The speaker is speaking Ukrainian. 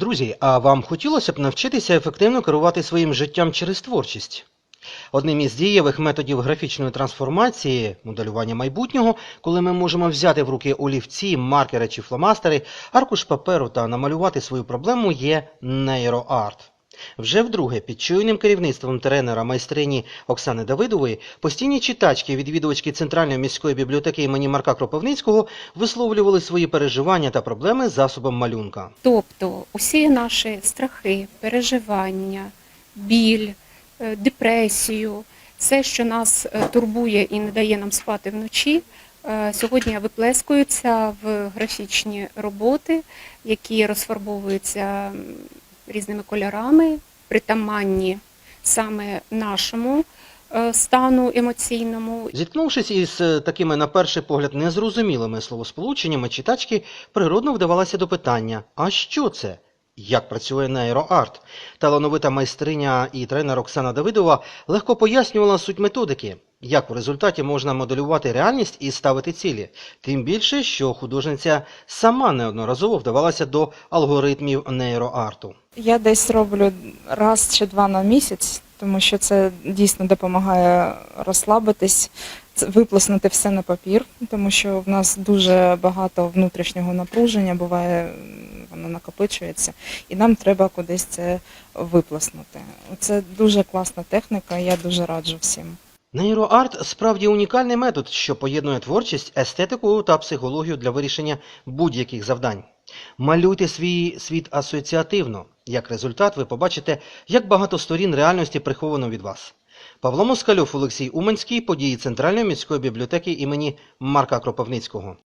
Друзі, а вам хотілося б навчитися ефективно керувати своїм життям через творчість? Одним із дієвих методів графічної трансформації, моделювання майбутнього, коли ми можемо взяти в руки олівці, маркери чи фломастери, аркуш паперу та намалювати свою проблему, є нейроарт. Вже вдруге під чуйним керівництвом тренера майстрині Оксани Давидової постійні читачки, відвідувачки Центральної міської бібліотеки імені Марка Кропивницького висловлювали свої переживання та проблеми з засобом малюнка. Тобто усі наші страхи, переживання, біль, е, депресію, все, що нас е, турбує і не дає нам спати вночі, е, сьогодні виплескуються в графічні роботи, які розфарбовуються різними кольорами, притаманні саме нашому е, стану емоційному Зіткнувшись із е, такими, на перший погляд, незрозумілими словосполученнями, читачки природно вдавалася до питання: а що це? Як працює нейроарт? Талановита майстриня і тренер Оксана Давидова легко пояснювала суть методики, як в результаті можна моделювати реальність і ставити цілі. Тим більше, що художниця сама неодноразово вдавалася до алгоритмів нейроарту. Я десь роблю раз чи два на місяць, тому що це дійсно допомагає розслабитись, виплеснути все на папір, тому що в нас дуже багато внутрішнього напруження буває, воно накопичується, і нам треба кудись це виплеснути. Це дуже класна техніка, я дуже раджу всім. Нейроарт справді унікальний метод, що поєднує творчість, естетику та психологію для вирішення будь-яких завдань. Малюйте свій світ асоціативно. Як результат, ви побачите, як багато сторін реальності приховано від вас. Павло Москальов, Олексій Уманський, події Центральної міської бібліотеки імені Марка Кропивницького.